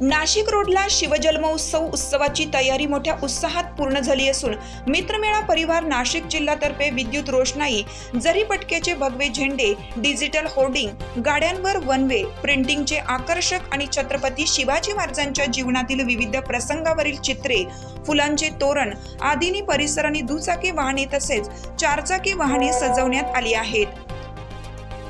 नाशिक रोडला शिवजन्मोत्सव उत्सवाची तयारी मोठ्या उत्साहात पूर्ण झाली असून मित्रमेळा परिवार नाशिक जिल्ह्यातर्फे विद्युत रोषणाई जरी पटक्याचे भगवे झेंडे डिजिटल होर्डिंग गाड्यांवर वनवे प्रिंटिंगचे आकर्षक आणि छत्रपती शिवाजी महाराजांच्या जीवनातील विविध प्रसंगावरील चित्रे फुलांचे तोरण आदींनी परिसर आणि दुचाकी वाहने तसेच चारचाकी वाहने सजवण्यात आली आहेत.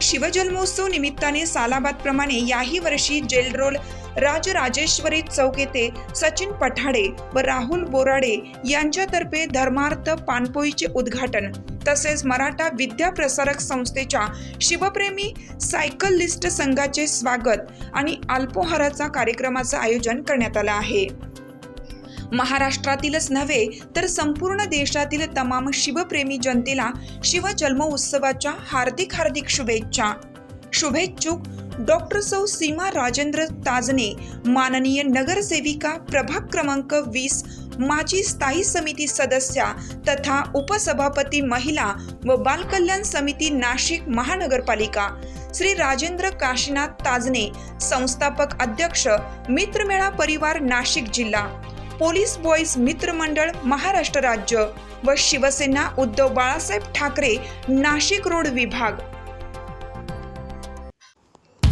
शिवजन्मोत्सव निमित्ताने सालाबाद प्रमाणे याही वर्षी जेलरोल राजराजेश्वरी चौक येथे सचिन पठाडे व राहुल बोराडे यांच्यातर्फे धर्मार्थ पानपोईचे उद्घाटन तसेच मराठा विद्या प्रसारक संस्थेच्या शिवप्रेमी सायकलिस्ट संघाचे स्वागत आणि अल्पोहाराचा कार्यक्रमाचं आयोजन करण्यात आलं आहे. महाराष्ट्रातीलच नव्हे तर संपूर्ण देशातील तमाम शिवप्रेमी जनतेला शिवजन्म उत्सवाच्या हार्दिक हार्दिक शुभेच्छा. शुभेच्छुक डॉक्टर सौ सीमा राजेंद्र ताजने माननीय नगरसेविका प्रभाग क्रमांक वीस माजी स्थायी समिती सदस्या तथा उपसभापती महिला व बालकल्याण समिती नाशिक महानगरपालिका. श्री राजेंद्र काशीनाथ ताजने संस्थापक अध्यक्ष मित्रमेळा परिवार नाशिक जिल्हा पोलीस बॉईज मित्रमंडळ महाराष्ट्र राज्य व शिवसेना उद्धव बाळासाहेब ठाकरे नाशिक रोड विभाग.